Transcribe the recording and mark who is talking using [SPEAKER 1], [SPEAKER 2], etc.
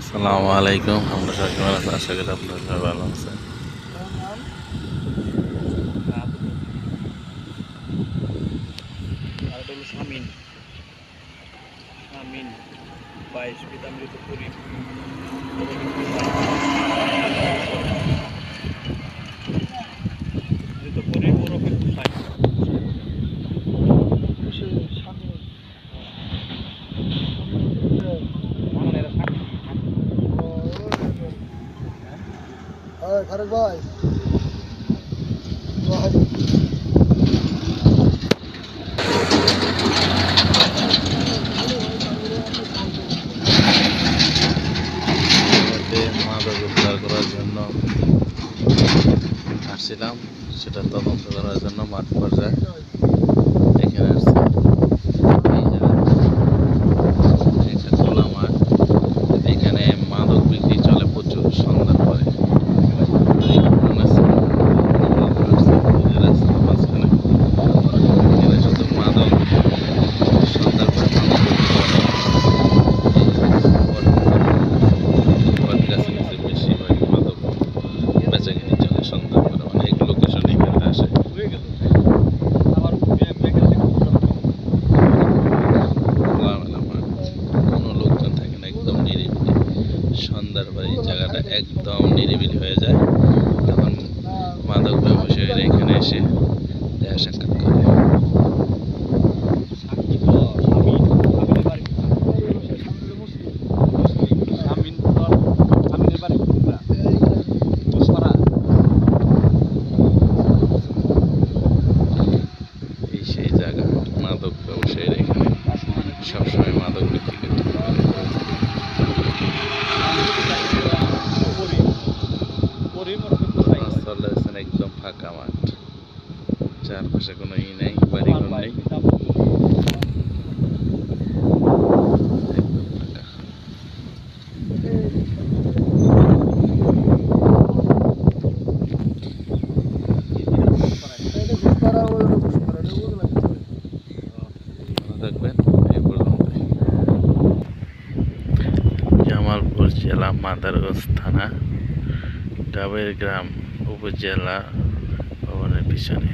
[SPEAKER 1] আসসালামু আলাইকুম আমরা সবাই কেমন আছেন আশা করি আপনারা সবাই ভালো আছেন
[SPEAKER 2] আর এটা হলো শামিন শামিন বাইশ পিতামৃত পুরী
[SPEAKER 3] ঘরে ভাই ভাই
[SPEAKER 1] এতে মাদক উদ্ধার করার জন্য আসছিলাম সেটা তদন্ত করার জন্য মাঠ পর্যায়ে এখানে আসছি সন্ধ্যার পরে এই জায়গাটা একদম নিরিবিলি হয়ে যায়। তখন মাদক ব্যবসায়ীরা এখানে এসে দেখা সাক্ষাৎ করে। সেই জায়গা, মাদক ব্যবসায়ীরা এখানে সবসময় মাদক বিক্রি একদম ফাঁকা মাঠ। চারপাশে কোনো ই নেই বাড়িঘর নেই। জামালপুর জেলা মাদারগঞ্জ থানা ডাবের গ্রাম। উপজেলা ভবনের পিছনে